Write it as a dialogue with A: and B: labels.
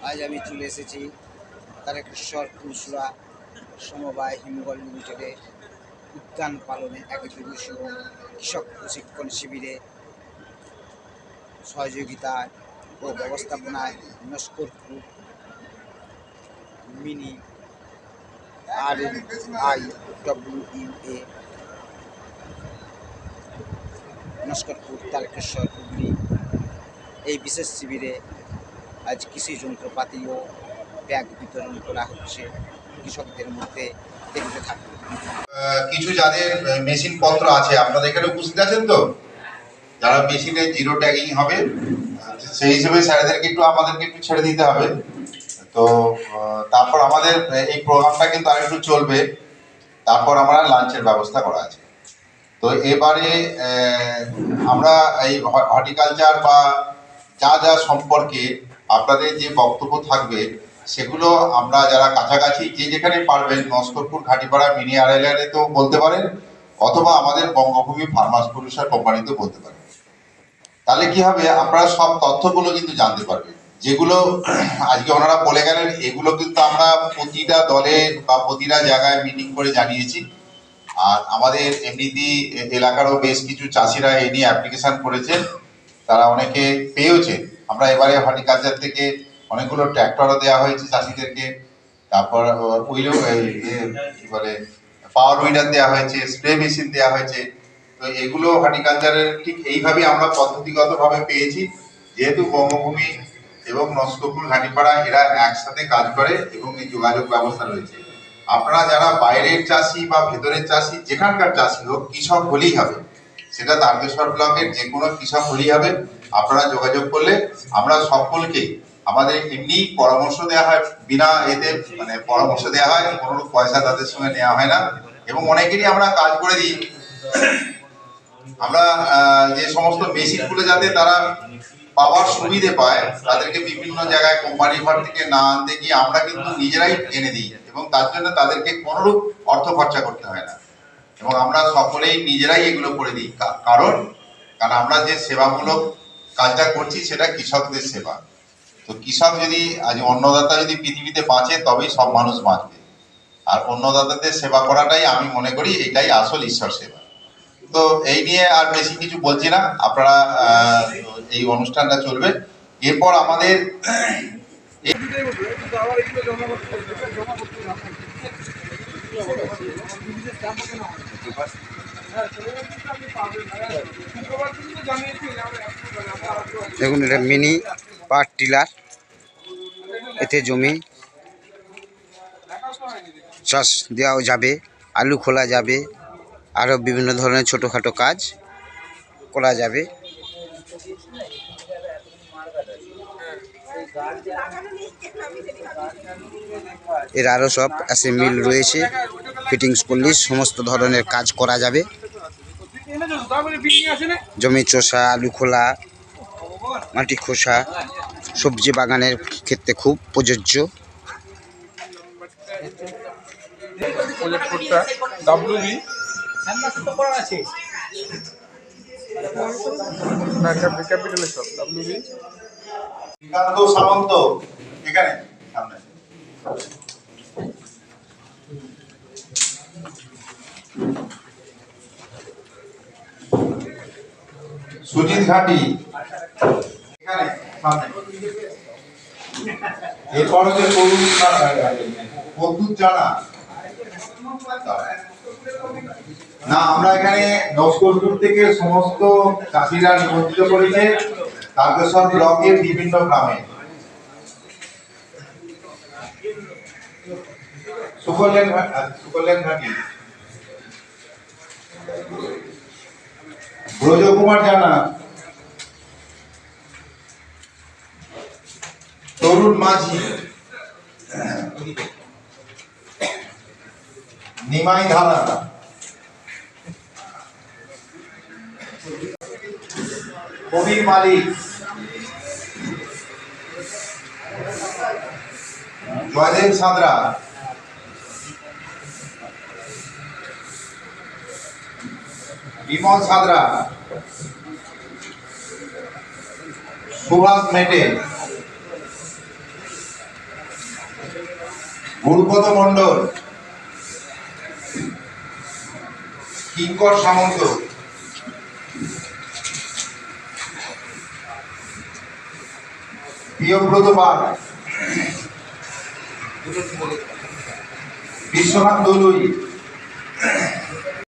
A: আজ আমি চলে এসেছি তারকেশ্বর কুলসুরা সমবায় হিমগল লিমিটেডে উদ্যান পালনে এক দিবসীয় কৃষক প্রশিক্ষণ শিবিরে সহযোগিতায় ও ব্যবস্থাপনায় Naskarpur mini R I W A Naskarpur, Tarakeswar, Hooghly এই বিশেষ শিবিরে আজ কৃষি যন্ত্রপাতি ও ব্যাগ বিতরণ করা হচ্ছে কৃষকদের মধ্যে থাকুন।
B: কিছু যাদের মেশিন পত্র আছে, আপনাদের এখানে উপস্থিত আছেন তো? যারা মেশিনে জিরো ট্যাগিং হবে সেই হিসেবে স্যারদেরকে একটু, আমাদেরকে একটু ছেড়ে দিতে হবে। তো তারপর আমাদের এই প্রোগ্রামটা কিন্তু আর একটু চলবে। তারপর আমরা লাঞ্চের ব্যবস্থা করা আছে। তো এবারে আমরা এই হর্টিকালচার বা যা যা সম্পর্কে আপনাদের যে বক্তব্য থাকবে, সেগুলো আমরা যারা কাছাকাছি, যে যেখানে পারবেন, নস্করপুর, ঘাটিপাড়া, মিনি আড়াইলারে তো বলতে পারেন, অথবা আমাদের বঙ্গভূমি ফার্মাস প্রডিউসার কোম্পানিতেও বলতে পারেন। তাহলে কি হবে? আপনারা সব তথ্যগুলো কিন্তু জানতে পারবেন। যেগুলো আজকে ওনারা বলে গেলেন, এগুলো কিন্তু আমরা প্রতিটা দলে বা প্রতিটা জায়গায় মিটিং করে জানিয়েছি। আর আমাদের এমনিতেই এলাকারও বেশ কিছু চাষিরা এ নিয়ে অ্যাপ্লিকেশন করেছেন। তারা অনেকে পেয়েওছে আমরা এবারে হর্টিকালচার থেকে অনেকগুলো ট্র্যাক্টরও দেওয়া হয়েছে চাষিদেরকে। তারপর উইলো কি বলে, পাওয়ার উইডার দেওয়া হয়েছে, স্প্রে মেশিন দেওয়া হয়েছে। তো এগুলো হর্টিকালচারের ঠিক এইভাবেই আমরা পদ্ধতিগতভাবে পেয়েছি। যেহেতু বঙ্গভূমি এবং নস্কপুর ঘাটিপাড়া এরা একসাথে কাজ করে এবং এই যোগাযোগ ব্যবস্থা রয়েছে। আপনারা যারা বাইরের চাষি বা ভেতরের চাষি, যেখানকার চাষি হোক, কৃষক হলেই হবে। সেটা তারকেশ্বর ব্লকের যে কোনো কৃষক হলেই হবে। আপনারা যোগাযোগ করলে আমরা সকলকে, আমাদের এমনি পরামর্শ দেওয়া হয়, বিনা এতে মানে পরামর্শ দেওয়া হয় কোনো পয়সা তাদের সঙ্গে নেওয়া হয় না। এবং অনেকেরই আমরা কাজ করে দিই। আমরা যে সমস্ত মেশিনগুলো যাতে তারা পাওয়ার সুবিধে পায়, তাদেরকে বিভিন্ন জায়গায় কোম্পানির ঘর থেকে না আনতে গিয়ে আমরা কিন্তু নিজেরাই এনে দিই। এবং তার জন্য তাদেরকে কোনোরূপ অর্থ খরচা করতে হয় না। এবং আমরা সকলেই নিজেরাই এগুলো করে দিই। কারণ কারণ আমরা যে সেবামূলক কাজটা করছি সেটা কৃষকদের সেবা। তো কৃষক যদি আজ অন্নদাতা যদি পৃথিবীতে বাঁচে, তবেই সব মানুষ বাঁচবে। আর অন্নদাতাদের সেবা করাটাই আমি মনে করি এটাই আসল ঈশ্বর সেবা। তো এই নিয়ে আর বেশি কিছু বলছি না। আপনারা এই অনুষ্ঠানটা চলবে। এরপর আমাদের
A: দেখুন, এটা মিনি পাওয়ার টিলার। এতে জমি চাষ দেওয়াও যাবে, আলু খোলা যাবে আরও বিভিন্ন ধরনের ছোটোখাটো কাজ করা যাবে। এর আরও সব অ্যাসেম্বল রয়েছে ফিটিংস করলে সমস্ত ধরনের কাজ করা যাবে। জমি চষা আলু খোলা মাটি খোসা সবজি বাগানের ক্ষেত্রে খুব প্রযোজ্য।
C: প্রজেক্ট কোডটা ডাব্লিউ বি
B: সামন্ত সুজিত ঘাটি এখানে সামনে। এরপর হচ্ছে তরুণ প্রদ্যুৎ জানা। না, আমরা এখানে নস্করপুর থেকে সমস্ত চাষিরা নিমন্ত্রিত করেছে তারকেশ্বর ব্লকের বিভিন্ন গ্রামে। সুকল্যাণ জানা। তরুণ মাঝি। নিমাই ধারা। কবির মালিক। জয়দেব সাঁতরা। বিমল সাঁতরা। সুভাষ মেটে। গুরুপদ মণ্ডল। কিঙ্কর সামন্ত। প্রিয়ব্রত বাগ। বিশ্বনাথ দলুই।